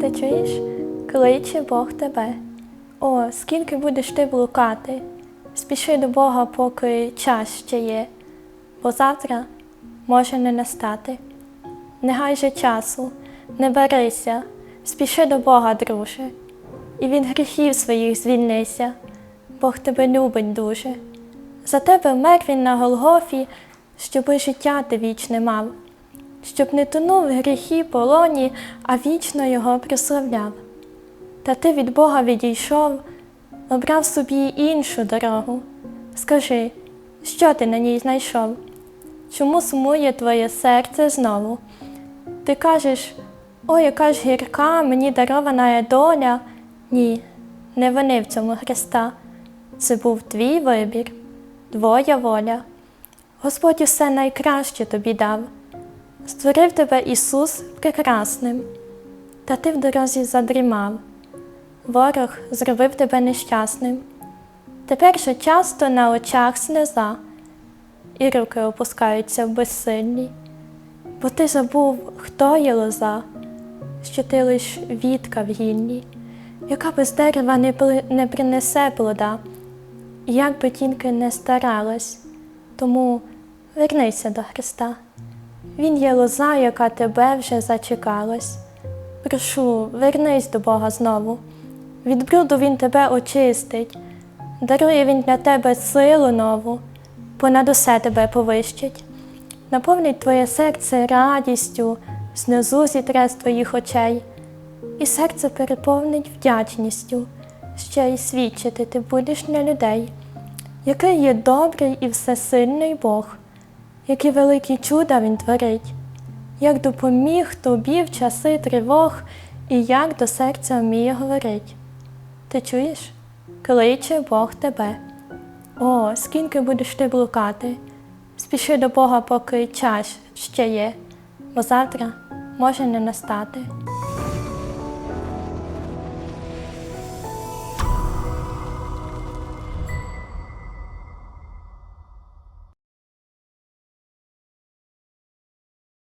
Ти чуєш? Кличе Бог тебе. О, скільки будеш ти блукати, спіши до Бога, поки час ще є, бо завтра може не настати. Не гай же часу, не барися, спіши до Бога, друже, і від гріхів своїх звільнися, Бог тебе любить дуже. За тебе вмер він на Голгофі, щоби життя ти вічне мав, щоб не тонув в гріхі полоні, а вічно його прославляв. Та ти від Бога відійшов, обрав собі іншу дорогу. Скажи, що ти на ній знайшов? Чому сумує твоє серце знову? Ти кажеш, о, яка ж гірка, мені дарована є доля. Ні, не вини в цьому Христа. Це був твій вибір, твоя воля. Господь усе найкраще тобі дав. Створив тебе Ісус прекрасним, та ти в дорозі задрімав. Ворог зробив тебе нещасним. Тепер же часто на очах сльоза, і руки опускаються в безсильні, бо ти забув, хто є лоза, що ти лиш вітка в гіллі, яка без дерева не, пли- не принесе плода, і як би тінки не старалась, тому вернися до Христа. Він є лоза, яка тебе вже зачекалась. Прошу, вернись до Бога знову. Від бруду Він тебе очистить, дарує Він для тебе силу нову, понад усе тебе повищить, наповнить твоє серце радістю, сльозу зітре з твоїх очей, і серце переповнить вдячністю, ще й свідчити ти будеш для людей, який є добрий і всесильний Бог, які великі чуда Він творить, як допоміг тобі в часи тривог і як до серця вміє говорить. Ти чуєш? Кличе Бог тебе. О, скільки будеш ти блукати. Спіши до Бога, поки час ще є, бо завтра може не настати.